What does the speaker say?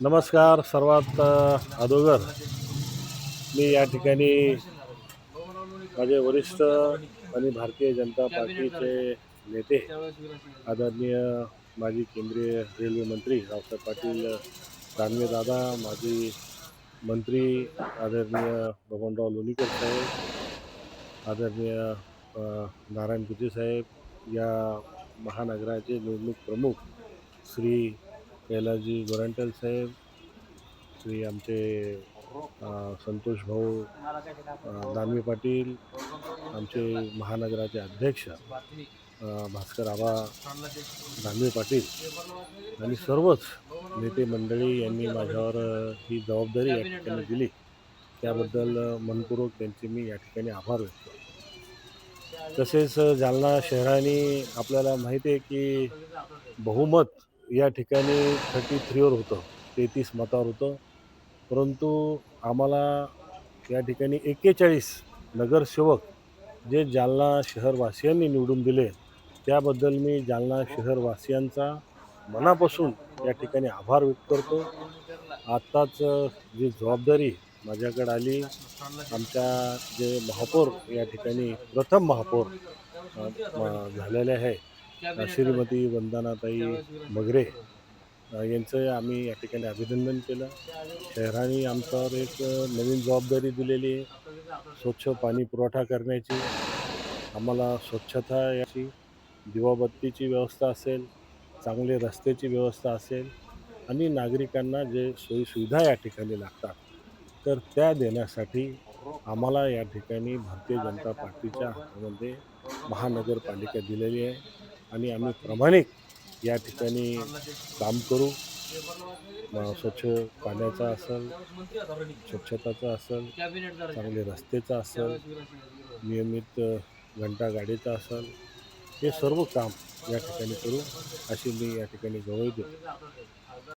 नमस्कार सर्वात अ, अगोदर मी या ठिकाणी माझे वरिष्ठ आणि भारतीय जनता पार्टीचे नेते आदरणीय माजी केंद्रीय रेल्वे मंत्री रावसाहेब पाटील दानवे दादा माजी मंत्री आदरणीय बबनराव लोणीकर साहेब आदरणीय नारायण गुजे साहेब या महानगराचे निवडणूक प्रमुख श्री कैलाजी गोरंटल साहेब श्री आमचे संतोष भाऊ दानवी दानवे पाटील आमचे महानगराचे अध्यक्ष भास्कर आबा दानवे पाटील आणि सर्वच नेते मंडळी यांनी माझ्यावर ही जबाबदारी या ठिकाणी दिली. त्याबद्दल मनपूर्वक त्यांचे मी या ठिकाणी आभार व्यक्त करतो. तसेच जालना शहराने आपल्याला माहिती आहे की बहुमत या ठिकाणी थर्टी थ्रीवर होतं. तेहतीस मतावर होतं. परंतु आम्हाला या ठिकाणी एक्केचाळीस नगरसेवक जे जालना शहरवासियांनी निवडून दिले त्याबद्दल मी जालना शहरवासियांचा मनापासून या ठिकाणी आभार व्यक्त करतो. आत्ताच जी जबाबदारी माझ्याकडे आली आमच्या जे महापौर या ठिकाणी प्रथम महापौर झालेले आहे श्रीमती वंदनाताई मगरे यांचं आम्ही या ठिकाणी अभिनंदन केलं. शहराने आमच्यावर एक नवीन जबाबदारी दिलेली आहे. स्वच्छ पाणी पुरवठा करण्याची आम्हाला स्वच्छता याची दिवाबत्तीची व्यवस्था असेल चांगले रस्त्याची व्यवस्था असेल आणि नागरिकांना जे सोयीसुविधा या ठिकाणी लागतात तर त्या देण्यासाठी आम्हाला या ठिकाणी भारतीय जनता पार्टीच्या हातामध्ये महानगरपालिका दिलेली आहे. आणि आम्ही प्रामाणिक या ठिकाणी काम करू. स्वच्छ पाण्याचा असेल स्वच्छताचा असेल चांगले रस्त्याचा असेल नियमित घंटा गाडीचा असेल हे सर्व काम या ठिकाणी करू अशी मी या ठिकाणी गवळी देतो